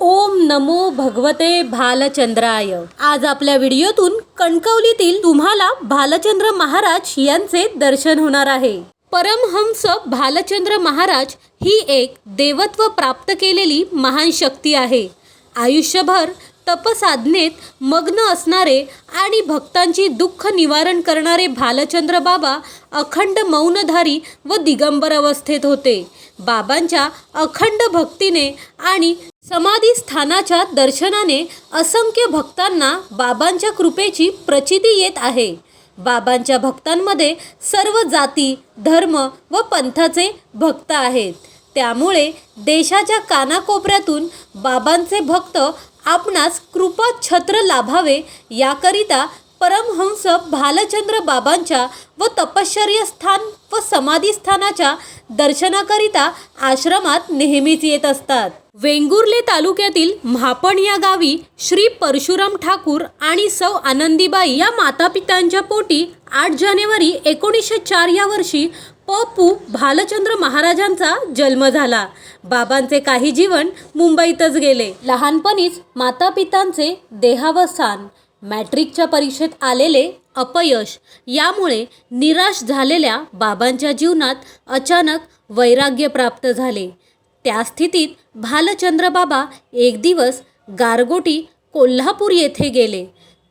ओम नमो भगवते भालचंद्राय. आज आपल्या व्हिडिओतून कणकवलीतील तुम्हाला भालचंद्र महाराज यांचे दर्शन होणार आहे. परमहंस भालचंद्र महाराज ही एक देवत्व प्राप्त केलेली महान शक्ती आहे. आयुष्यभर तपसाधनेत मग्न असणारे आणि भक्तांची दुःख निवारण करणारे भालचंद्र बाबा अखंड मौनधारी व दिगंबर अवस्थेत होते. बाबांच्या अखंड भक्तीने आणि समाधी स्थानाच्या दर्शनाने असंख्य भक्तांना बाबांच्या कृपेची प्रचिती येत आहे. बाबांच्या भक्तांमध्ये सर्व जाती धर्म व पंथाचे भक्त आहेत. त्यामुळे देशाच्या कानाकोपऱ्यातून बाबांचे भक्त आपणास कृपा छत्र लाभावे याकरिता परमहंस भालचंद्र बाबांच्या व तपश्चर्यस्थान व समाधीस्थानाच्या दर्शनाकरिता आश्रमात नेहमीच येत असतात. वेंगुर्ले तालुक्यातील म्हापण या गावी श्री परशुराम ठाकूर आणि सौ आनंदीबाई या मातापित्यांच्या पोटी आठ जानेवारी एकोणीसशे चार या वर्षी पपू भालचंद्र महाराजांचा जन्म झाला. बाबांचे काही जीवन मुंबईतच गेले. लहानपणीच मातापितांचे देहावसान मॅट्रिकच्या परीक्षेत आलेले अपयश यामुळे निराश झालेल्या बाबांच्या जीवनात अचानक वैराग्य प्राप्त झाले. त्या स्थितीत भालचंद्र बाबा एक दिवस गारगोटी कोल्हापूर येथे गेले.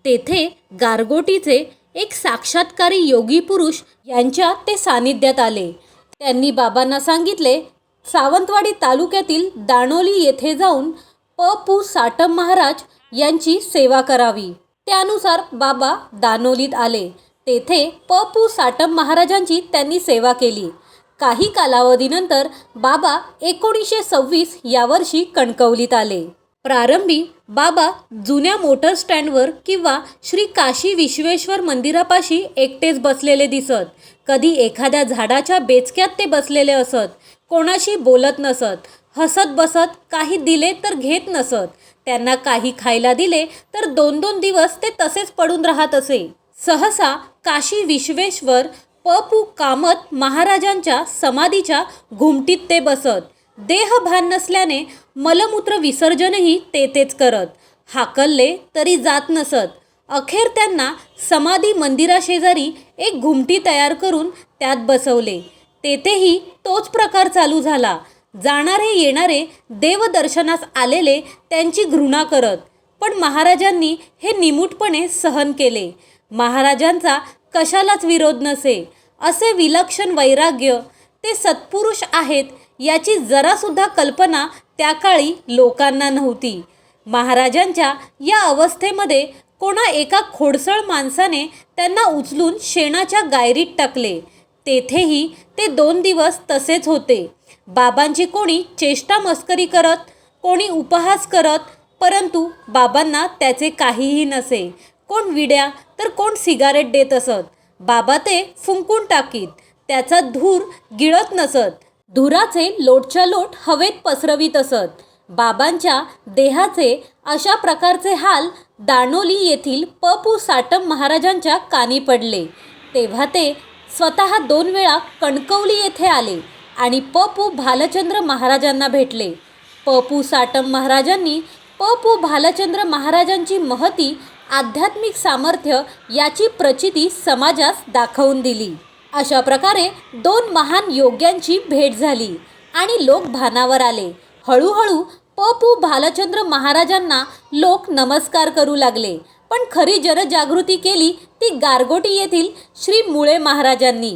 तेथे गारगोटीचे एक साक्षात्कारी योगी पुरुष यांच्या ते सानिध्यात आले. त्यांनी बाबांना सांगितले सावंतवाडी तालुक्यातील दाणोली येथे जाऊन प. पू. साटम महाराज यांची सेवा करावी. त्यानुसार बाबा दानोलीत आले. तेथे प. पू. साटम महाराजांची त्यांनी सेवा केली. काही कालावधीनंतर बाबा एकोणीसशे सव्वीस यावर्षी कणकवलीत आले. प्रारंभी बाबा जुन्या मोटर स्टँडवर किंवा श्री काशी विश्वेश्वर मंदिरापाशी एकटेच बसलेले दिसत. कधी एखाद्या झाडाच्या बेचक्यात ते बसलेले असत. कोणाशी बोलत नसत. हसत बसत काही दिले तर घेत नसत. त्यांना काही खायला दिले तर दोन दोन दिवस ते तसेच पडून राहत असे. सहसा काशी विश्वेश्वर प कामत महाराजांच्या समाधीच्या घुमटीत ते बसत. देहभान नसल्याने मलमूत्र विसर्जनही तेथेच करत. हाकलले तरी जात नसत. अखेर त्यांना समाधी मंदिराशेजारी एक घुमटी तयार करून त्यात बसवले. तेथेही तोच प्रकार चालू झाला. जाणारे येणारे देवदर्शनास आलेले त्यांची घृणा करत. पण महाराजांनी हे निमूटपणे सहन केले. महाराजांचा कशालाच विरोध नसे. असे विलक्षण वैराग्य ते सत्पुरुष आहेत याची जरासुद्धा कल्पना त्या काळी लोकांना नव्हती. महाराजांच्या या अवस्थेमध्ये कोणा एका खोडसळ माणसाने त्यांना उचलून शेणाच्या गायरीत टाकले. तेथेही ते दोन दिवस तसेच होते. बाबांची कोणी चेष्टा मस्करी करत कोणी उपहास करत परंतु बाबांना त्याचे काहीही नसे. कोण विड्या तर कोण सिगारेट देत असत. बाबा ते फुंकून टाकीत. त्याचा धूर गिळत नसत. धुराचे लोटच्या लोट हवेत पसरवीत असत. बाबांच्या देहाचे अशा प्रकारचे हाल दाणोली येथील प साटम महाराजांच्या कानी पडले. तेव्हा ते स्वतः दोन वेळा कणकवली येथे आले आणि प भालचंद्र महाराजांना भेटले. प साटम महाराजांनी प भालचंद्र महाराजांची महती आध्यात्मिक सामर्थ्य याची प्रचिती समाजास दाखवून दिली. अशा प्रकारे दोन महान योग्यांची भेट झाली आणि लोक भानावर आले. हळूहळू प भालचंद्र महाराजांना लोक नमस्कार करू लागले. पण खरी जनजागृती केली ती गारगोटी येथील श्री मुळे महाराजांनी.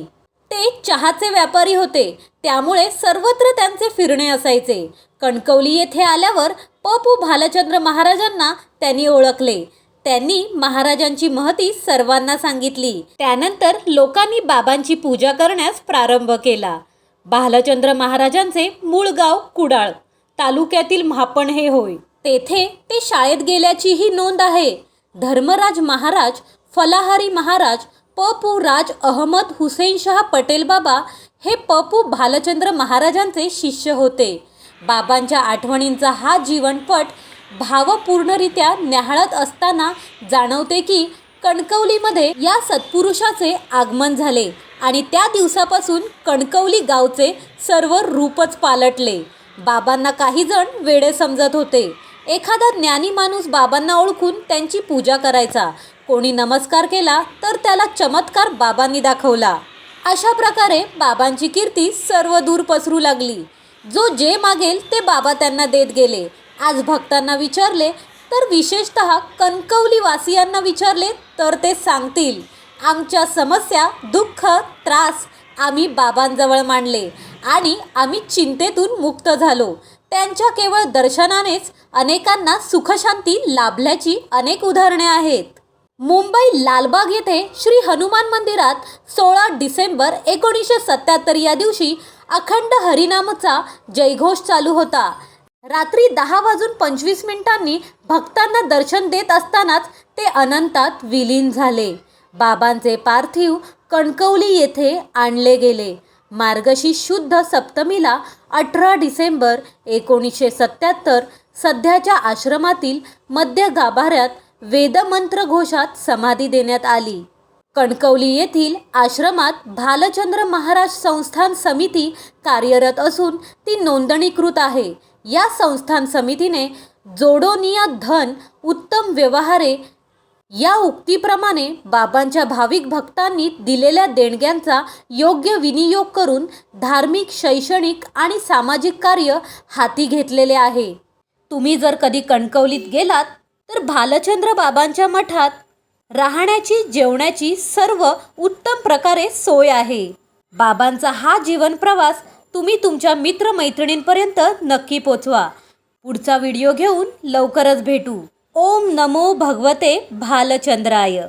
ते चहाचे व्यापारी होते. त्यामुळे सर्वत्र त्यांचे फिरणे असायचे. कणकवली येथे आल्यावर प भालचंद्र महाराजांना त्यांनी ओळखले. त्यांनी महाराजांची महती सर्वांना सांगितली. त्यानंतर लोकांनी बाबांची पूजा करण्यास प्रारंभ केला. भालचंद्र महाराजांचे मूळ गाव कुडाळ तालुक्यातील म्हापण हे होय. तेथे ते शाळेत गेल्याचीही नोंद आहे. धर्मराज महाराज फलाहारी महाराज प राज अहमद हुसेन शाह पटेल बाबा हे प भालचंद्र महाराजांचे शिष्य होते. बाबांच्या आठवणींचा हा जीवनपट भावपूर्णरित्या न्याहाळत असताना जाणवते की कणकवलीमध्ये या सत्पुरुषाचे आगमन झाले आणि त्या दिवसापासून कणकवली गावचे सर्व रूपच पालटले. बाबांना काही जण वेडे समजत होते. एखादा ज्ञानी माणूस बाबांना ओळखून त्यांची पूजा करायचा. कोणी नमस्कार केला तर त्याला चमत्कार बाबांनी दाखवला. अशा प्रकारे बाबांची कीर्ती सर्व दूर पसरू लागली. जो जे मागेल ते बाबा त्यांना देत गेले. आज भक्तांना विचारले तर विशेषत कणकवली वासियांना विचारले तर ते सांगतील आमच्या समस्या दुःख त्रास आम्ही बाबांजवळ मांडले आणि आम्ही चिंतेतून मुक्त झालो. त्यांच्या केवळ दर्शनानेच अनेकांना सुखशांती लाभल्याची अनेक उदाहरणे आहेत. मुंबई लालबाग येथे श्री हनुमान मंदिरात सोळा डिसेंबर एकोणीसशे सत्याहत्तर या दिवशी अखंड हरिनामचा जयघोष चालू होता. रात्री दहा वाजून पंचवीस मिनिटांनी भक्तांना दर्शन देत असतानाच ते अनंतात विलीन झाले. बाबांचे पार्थिव कणकवली येथे आणले गेले. मार्गशी शुद्ध सप्तमीला अठरा डिसेंबर एकोणीसशे सत्याहत्तर सध्याच्या आश्रमातील मध्य गाभाऱ्यात वेदमंत्र घोषात समाधी देण्यात आली. कणकवली येथील आश्रमात भालचंद्र महाराज संस्थान समिती कार्यरत असून ती नोंदणीकृत आहे. या संस्थान समितीने जोडोनिया धन उत्तम व्यवहारे या उक्तीप्रमाणे बाबांच्या भाविक भक्तांनी दिलेल्या देणग्यांचा योग्य विनियोग करून धार्मिक शैक्षणिक आणि सामाजिक कार्य हाती घेतलेले आहे. तुम्ही जर कधी कणकवलीत गेलात तर भालचंद्र बाबांच्या मठात राहण्याची जेवण्याची सर्व उत्तम प्रकारे सोय आहे. बाबांचा हा जीवन प्रवास तुम्ही तुमच्या मित्रमैत्रिणींपर्यंत नक्की पोचवा. पुढचा व्हिडिओ घेऊन लवकरच भेटू. ओम नमो भगवते भालचंद्राय.